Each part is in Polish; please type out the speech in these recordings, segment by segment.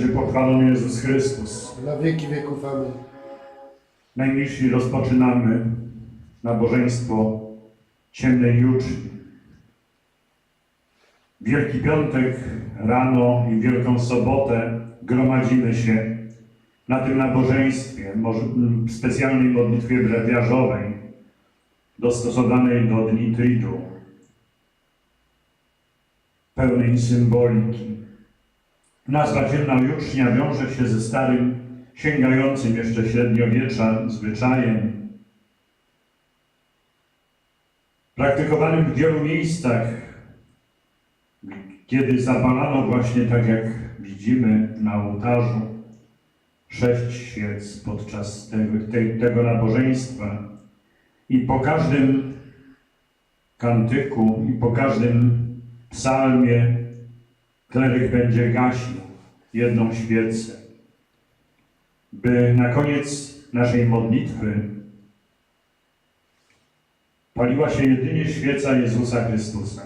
będzie pochwalony Jezus Chrystus. Na wieki wieków. Amen. Najmilsi rozpoczynamy nabożeństwo ciemnej juczni. Wielki Piątek rano i Wielką Sobotę gromadzimy się na tym nabożeństwie, może- m, specjalnej modlitwie brewiarzowej, dostosowanej do Dni Tridu, pełnej symboliki. Nazwa ciemna jucznia wiąże się ze starym, sięgającym jeszcze średniowiecza zwyczajem, praktykowanym w wielu miejscach, kiedy zapalano właśnie tak jak widzimy na ołtarzu. Sześć świec podczas tego, tej, tego nabożeństwa. I po każdym kantyku i po każdym psalmie kleryk będzie gasił jedną świecę, by na koniec naszej modlitwy paliła się jedynie świeca Jezusa Chrystusa.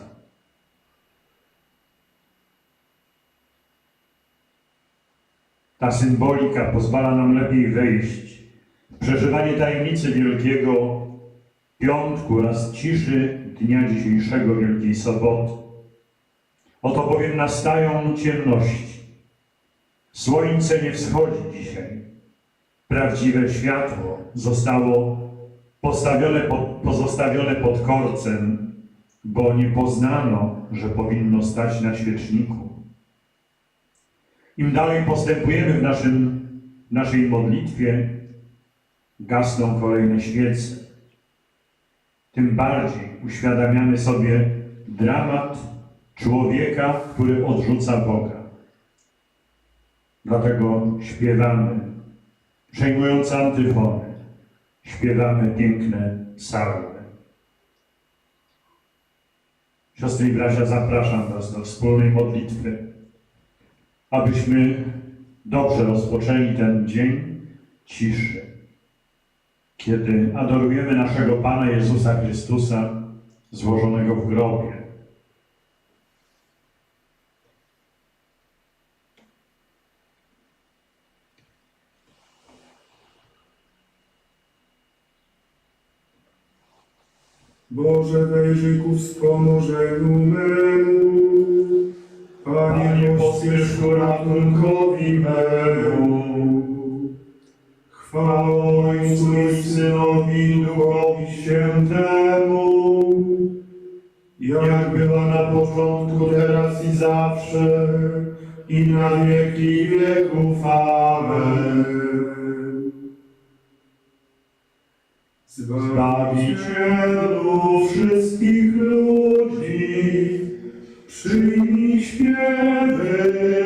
Ta symbolika pozwala nam lepiej wejść w przeżywanie tajemnicy Wielkiego Piątku oraz ciszy dnia dzisiejszego Wielkiej Soboty. Oto bowiem nastają ciemności. Słońce nie wschodzi dzisiaj. Prawdziwe światło zostało postawione pod, pozostawione pod korcem, bo nie poznano, że powinno stać na świeczniku. Im dalej postępujemy w naszym, naszej modlitwie, gasną kolejne świece. Tym bardziej uświadamiamy sobie dramat człowieka, który odrzuca Boga. Dlatego śpiewamy, przejmując antyfony, śpiewamy piękne psalmy. Siostry i bracia, zapraszam Was do wspólnej modlitwy, abyśmy dobrze rozpoczęli ten dzień ciszy, kiedy adorujemy naszego Pana Jezusa Chrystusa złożonego w grobie. Boże, wejrzyj ku wspomożeniu memu. Panie, pospiesz ku ratunkowi memu. Chwała Ojcu i Synowi Duchowi Świętemu, jak była na początku, teraz i zawsze, i na wieki wieków. Amen. Zbawicielu wszystkich ludzi, przyjmij śpiewy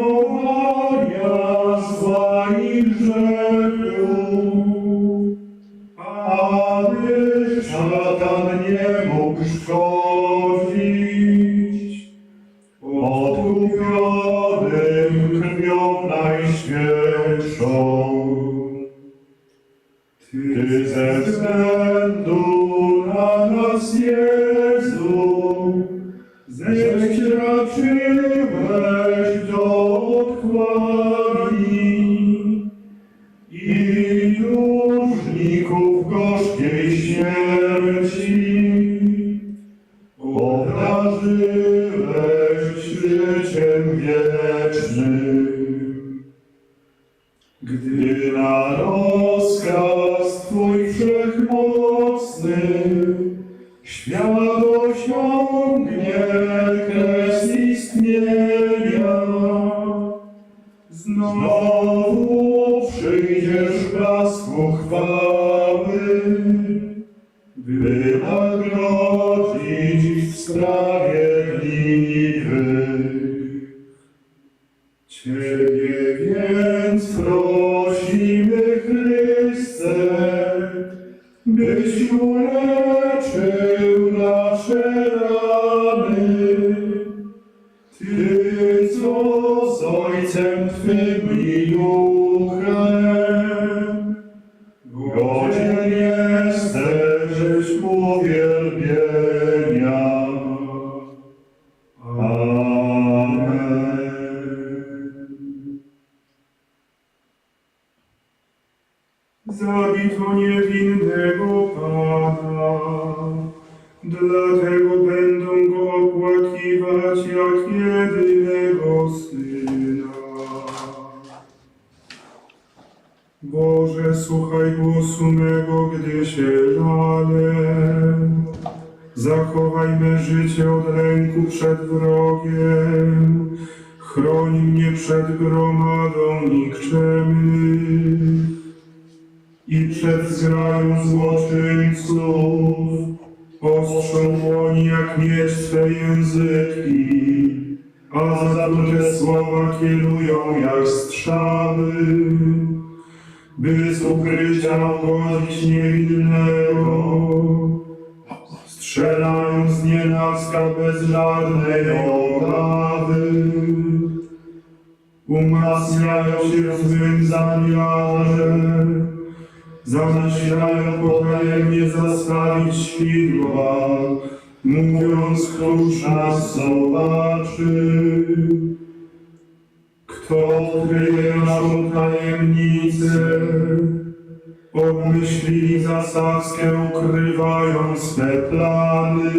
Oh, wszechmocny świat osiągnie kres istnienia, znowu przyjdziesz blasku chwały, Zabito niewinnego Pana, dlatego będą go opłakiwać jak jedynego Syna. Boże, słuchaj głosu mego, gdy się żalę. Zachowaj me życie od lęku przed wrogiem. Chroń mnie przed gromadą nikczemnych i przed zgrają złoczyńców. Ostrzą oni jak miecz Twe języki, a zatrute słowa kierują jak strzały. By z ukrycia niewinnego, strzelają z nienacka bez żadnej obawy. Umacniają się w złym zamiarze, zamyślają potajemnie zastawić świdła, mówiąc, któż nas zobaczy. Kto odkryje naszą tajemnicę, obmyślili zasadzkę, ukrywają swe plany.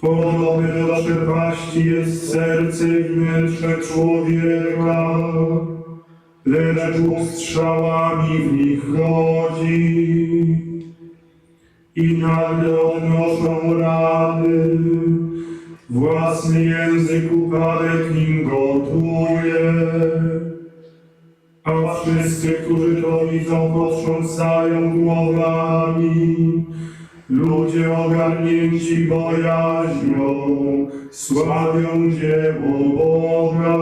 Podobne do przepaści jest serce wnętrze człowieka, lecz Bóg strzałami w nich chodzi. I nagle odnoszą rany, własny język upadek nim gotuje. A wszyscy, którzy to widzą, potrząsają głowami. Ludzie ogarnięci bojaźnią sławią dzieło Boga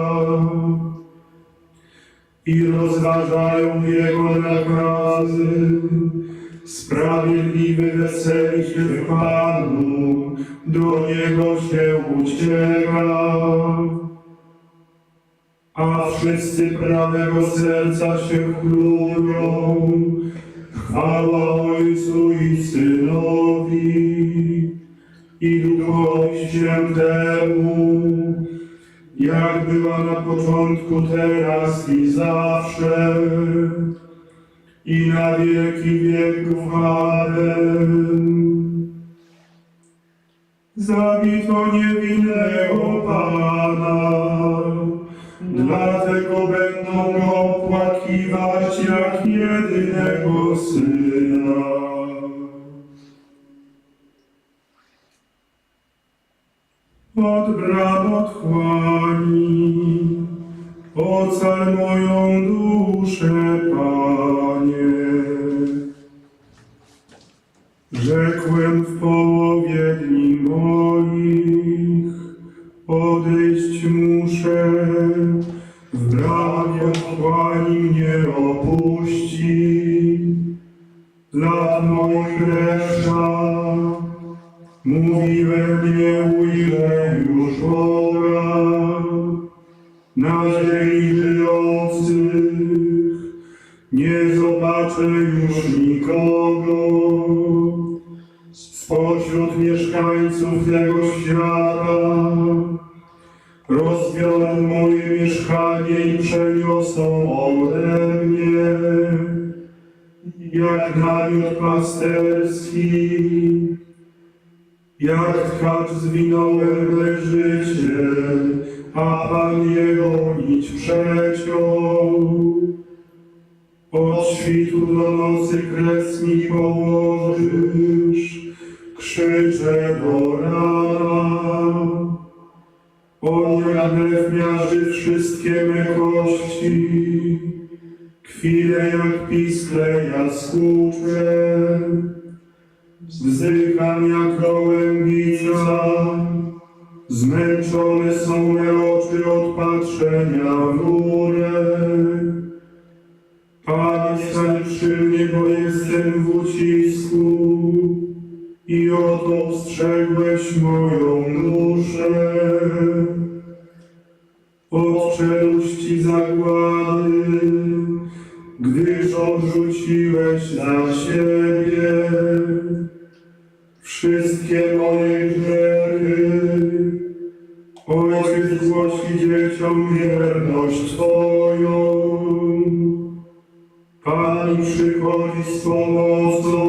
i rozważają Jego nakazy. Sprawiedliwy weseli się w Panu, do Niego się ucieka. A wszyscy prawego serca się chlubią, chwała Ojcu i Synowi i Duchowi Świętemu, jak była na początku, teraz i zawsze, i na wieki wieków. Amen. Zabito niewinnego Pana, dlatego będą go opłakiwać jak jedynego Syna. Od bram otchłani, ocal moją duszę, Panie. Rzekłem w połowie dni moich, odejść muszę, otchłani mnie opuści. Lat moich reszta, mówiłem nie ujrzę już Boga. Na ziemi żyjących nie zobaczę już nikogo. spośród mieszkańców tego świata. Rozbiorę moje mieszkanie przeniosą ode mnie, jak namiot pasterski, jak tkacz zwinąłem leżycie, a Pan jego nić przeciął. Od świtu do nocy kres mi położysz, krzyczę do rana. On jak lew miaży wszystkie me kości, chwilę jak piskle ja skuczę. Wzdycham jak gołębica, zmęczone są me oczy od patrzenia w górę. Panie, stań przy mnie, bo jestem w ucisku i oto strzegłeś moją duszę. Odrzuciłeś za siebie wszystkie moje grzechy. Ojciec głosi dzieciom wierność Twoją. Pan przychodzi z pomocą,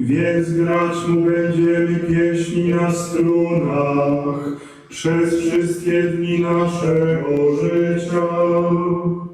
więc grać mu będziemy pieśni na strunach przez wszystkie dni naszego życia.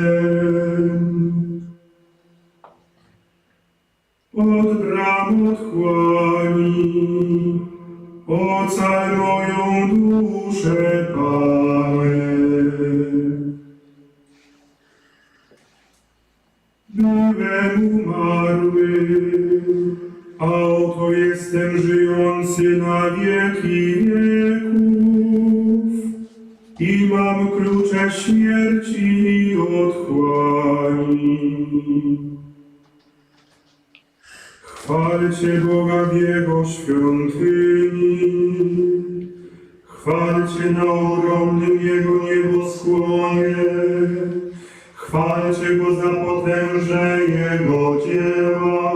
Ocal moją duszę, Panie. Byłem umarły, a oto jestem żyjący na wieki wieków i mam klucze śmierci i otchłani. Chwalcie Boga w Jego świątyni, chwalcie na ogromnym Jego nieboskłonie, chwalcie Go za potężę Jego dzieła,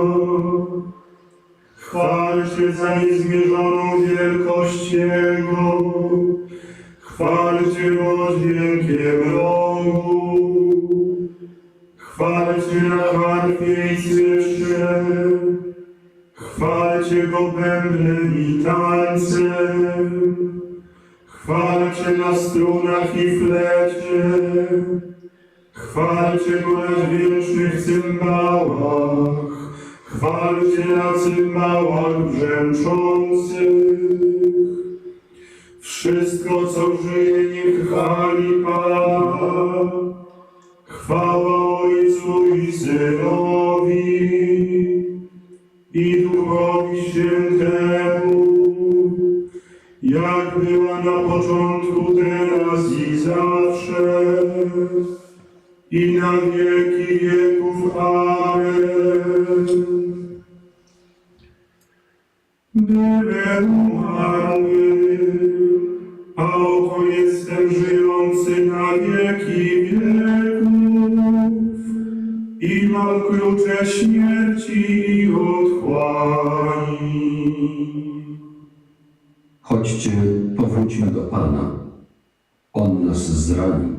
chwalcie za niezmierzoną wielkość Jego, chwalcie Go dźwiękiem rogu, chwalcie na harfie i Chwalcie go bębnem i tańcem, chwalcie na strunach i flecie, chwalcie go na dźwięcznych cymbałach, chwalcie na cymbałach brzęczących. Wszystko, co żyje, niech chwali Pana. Chwała Ojcu i Synowi i Duchowi Świętemu, jak była na początku, teraz i zawsze, i na wieki wieków. Amen. Byłem umarły, a oto jestem żyjący na wieki wieków i mam klucze śmierci i Chodźcie, powróćmy do Pana. On nas zrani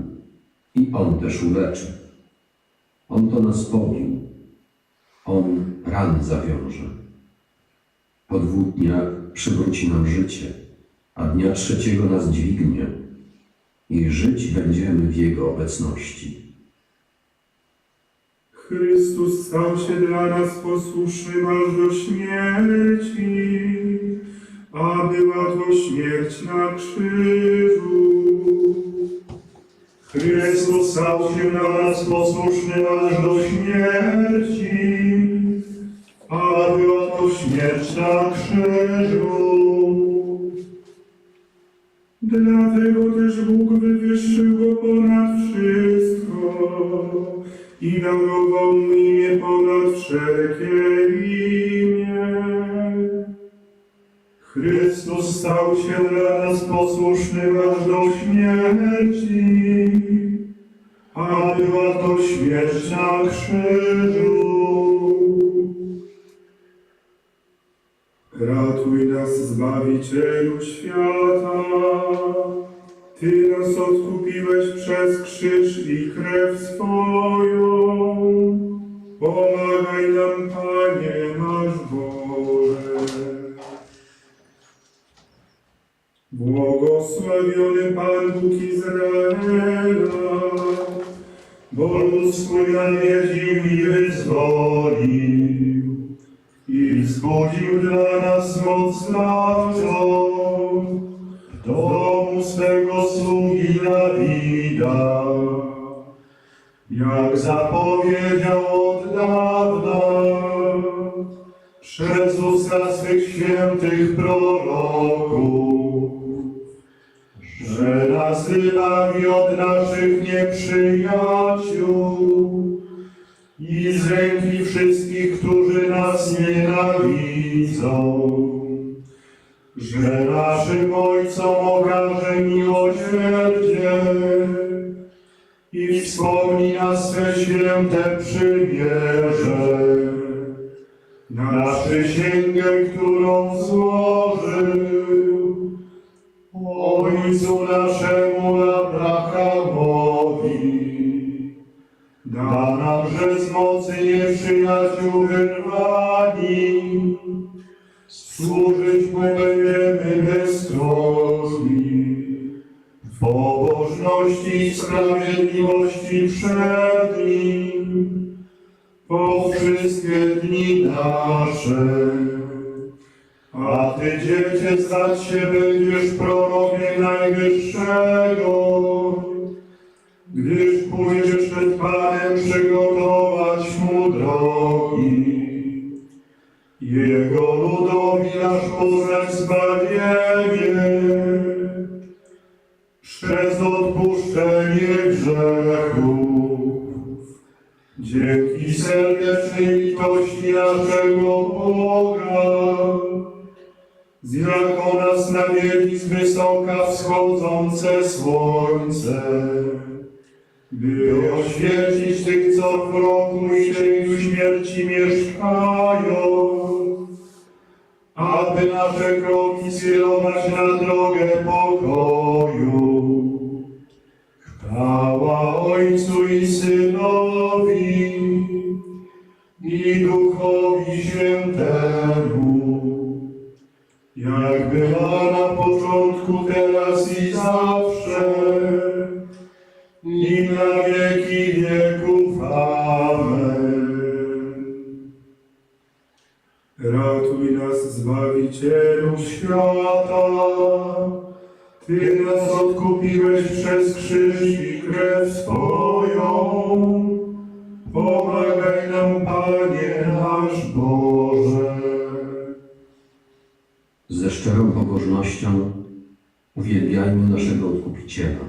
i On też uleczy. On to nas pobił. On ran zawiąże. Po dwóch dniach przywróci nam życie, a dnia trzeciego nas dźwignie i żyć będziemy w Jego obecności. Chrystus stał się dla nas posłusznym aż do śmierci, a była to śmierć na krzyżu. Chrystus stał się dla nas posłusznym aż do śmierci, a była to śmierć na krzyżu. Dlatego też Bóg wywyższył go ponad wszystko i darował mu stał się dla nas posłuszny aż do śmierci, a była to śmierć na krzyżu. Ratuj nas, Zbawicielu świata. Ty nas odkupiłeś przez krzyż i krew swoją. Bo lud swój nawiedził i wyzwolił i wzbudził dla nas moc w domu swego sługi Dawida. Jak zapowiedział od dawna przez usta swych świętych proroków, że nas wybawi od naszych nieprzyjaciół i z ręki wszystkich, którzy nas nienawidzą, że naszym Ojcom okaże miłosierdzie i wspomni na swe święte przymierze, na przysięgę, którą złożył Ojcu naszemu Abrahamowi. Da nam, że z mocy nieprzyjaciół wyrwani, służyć Mu będziemy beztrosni. W pobożności i sprawiedliwości przed Nim, po wszystkie dni nasze. A Ty, Dziecię, stać się będziesz prorokiem Najwyższego, gdyż pójdziesz przed Panem przygotować Mu drogi. Jego ludowi nasz poznać zbawienie przez odpuszczenie grzechów. Dzięki serdecznej litości naszego Boga, z jaką nas nawiedzi z wysoka wschodzące słońce, by oświecić tych, co w roku i cieniu śmierci mieszkają, aby nasze kroki skierować na drogę pokoju. Jak była na początku, teraz i zawsze, i na wieki wieków. Amen. Ratuj nas, Zbawicielu świata, Ty nas odkupiłeś przez krzyż i krew swoją. Pomagaj nam, Panie nasz Boże. Ze szczerą pobożnością uwielbiajmy naszego Odkupiciela,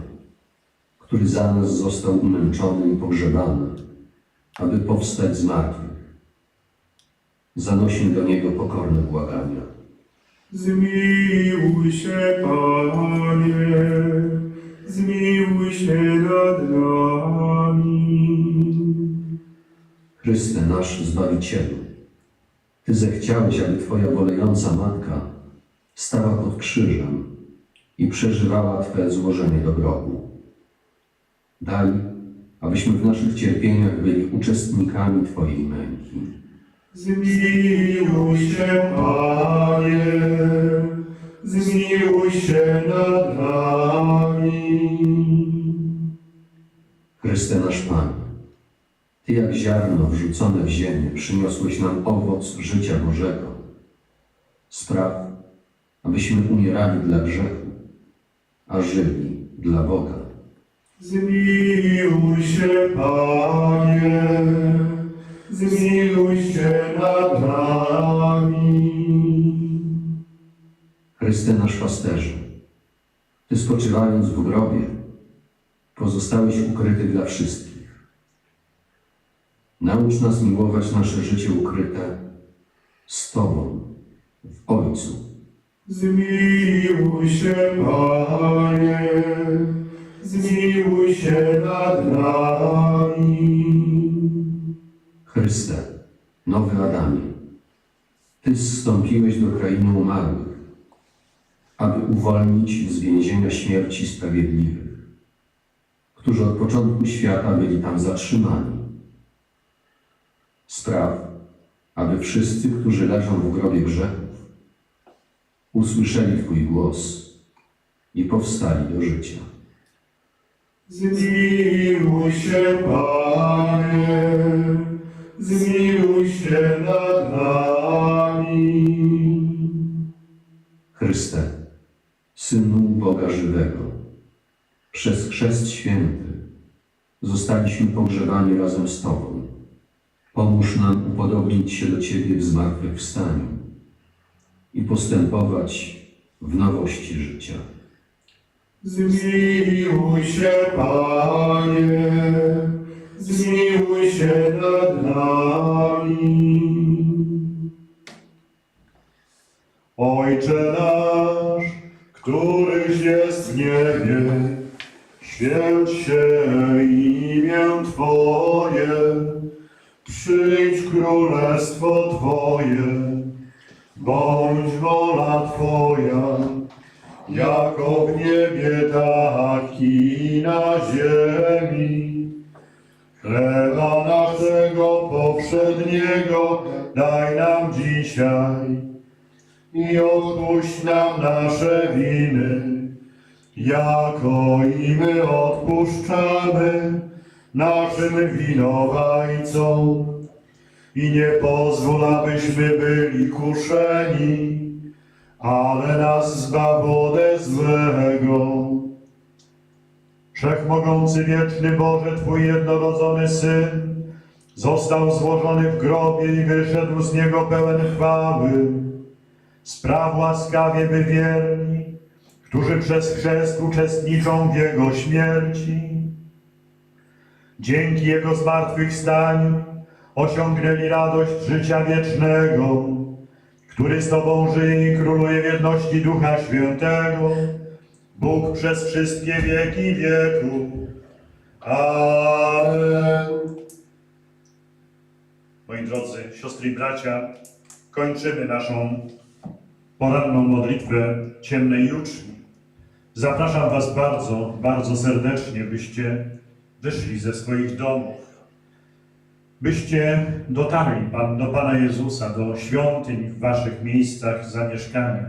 który za nas został umęczony i pogrzebany, aby powstać z martwych. Zanośmy do Niego pokorne błagania. Zmiłuj się, Panie, zmiłuj się nad nami. Chryste nasz Zbawicielu, Ty zechciałeś, aby Twoja bolejąca Matka stała pod krzyżem i przeżywała Twe złożenie do grobu. Daj, abyśmy w naszych cierpieniach byli uczestnikami Twojej męki. Zmiłuj się, Panie, zmiłuj się nad nami. Chryste nasz Panie, Ty jak ziarno wrzucone w ziemię przyniosłeś nam owoc życia Bożego. Spraw, abyśmy umierali dla grzechu, a żyli dla Boga. Zmiłuj się, Panie, zmiłuj się nad nami. Chryste nasz pasterzu, Ty spoczywając w grobie, pozostałeś ukryty dla wszystkich. Naucz nas miłować nasze życie ukryte z Tobą, w Ojcu. Zmiłuj się, Panie, zmiłuj się nad nami. Chryste, nowy Adamie, Ty zstąpiłeś do krainy umarłych, aby uwolnić z więzienia śmierci sprawiedliwych, którzy od początku świata byli tam zatrzymani. Spraw, aby wszyscy, którzy leżą w grobie grzechów, usłyszeli Twój głos i powstali do życia. Zmiłuj się, Panie, zmiłuj się nad nami. Chryste, Synu Boga żywego, przez chrzest święty zostaliśmy pogrzebani razem z Tobą. Pomóż nam upodobnić się do Ciebie w zmartwychwstaniu i postępować w nowości życia. Zmiłuj się, Panie, zmiłuj się nad nami. Ojcze nasz, któryś jest w niebie, święć się imię Twoje, przyjdź królestwo Twoje, bądź wola Twoja, jako w niebie, tak i na ziemi. Chleba naszego poprzedniego daj nam dzisiaj i odpuść nam nasze winy, jako i my odpuszczamy naszym winowajcom. I nie pozwól, abyśmy byli kuszeni, ale nas zbaw ode złego. Wszechmogący wieczny Boże, Twój jednorodzony Syn, został złożony w grobie i wyszedł z niego pełen chwały. Spraw łaskawie, by wierni, którzy przez chrzest uczestniczą w Jego śmierci, dzięki Jego zmartwychwstaniu osiągnęli radość życia wiecznego, który z Tobą żyje i króluje w jedności Ducha Świętego, Bóg przez wszystkie wieki wieków. Amen. Moi drodzy siostry i bracia, kończymy naszą poranną modlitwę ciemnej juczni. Zapraszam Was bardzo, bardzo serdecznie, byście wyszli ze swoich domów, byście dotarli do Pana Jezusa, do świątyń w Waszych miejscach zamieszkania.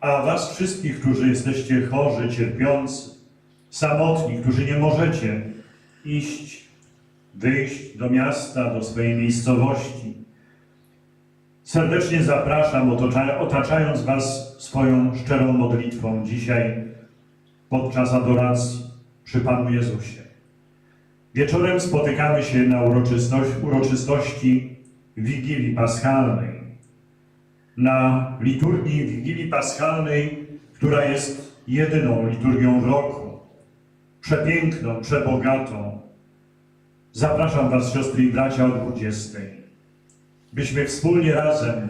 A Was wszystkich, którzy jesteście chorzy, cierpiący, samotni, którzy nie możecie iść, wyjść do miasta, do swojej miejscowości, Serdecznie zapraszam, otaczając Was swoją szczerą modlitwą dzisiaj podczas adoracji przy Panu Jezusie. Wieczorem spotykamy się na uroczystości, uroczystości Wigilii Paschalnej. Na liturgii Wigilii Paschalnej, która jest jedyną liturgią w roku. Przepiękną, przebogatą. Zapraszam Was, siostry i bracia, o 20 byśmy wspólnie razem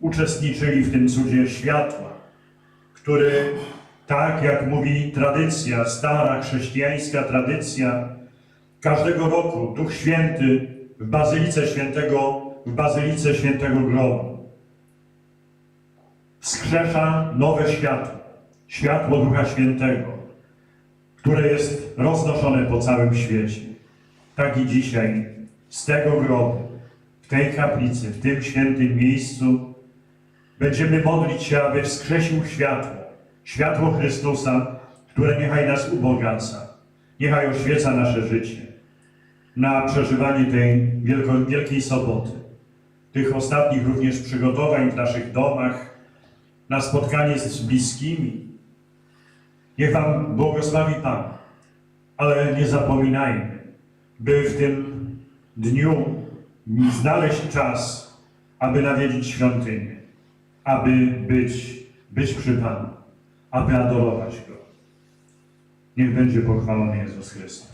uczestniczyli w tym cudzie światła, który, tak jak mówi tradycja, stara chrześcijańska tradycja, każdego roku Duch Święty w Bazylice Świętego, w Bazylice Świętego Grobu wskrzesza nowe światło, światło Ducha Świętego, które jest roznoszone po całym świecie. Tak i dzisiaj z tego grobu w tej kaplicy, w tym świętym miejscu, będziemy modlić się, aby wskrzesił światło, światło Chrystusa, które niechaj nas ubogaca, niechaj oświeca nasze życie na przeżywanie tej wielko, Wielkiej Soboty, tych ostatnich również przygotowań w naszych domach, na spotkanie z bliskimi. Niech Wam błogosławi Pan, ale nie zapominajmy, by w tym dniu znaleźć czas, aby nawiedzić świątynię, aby być, być przy Panu, aby adorować Go. Niech będzie pochwalony Jezus Chrystus.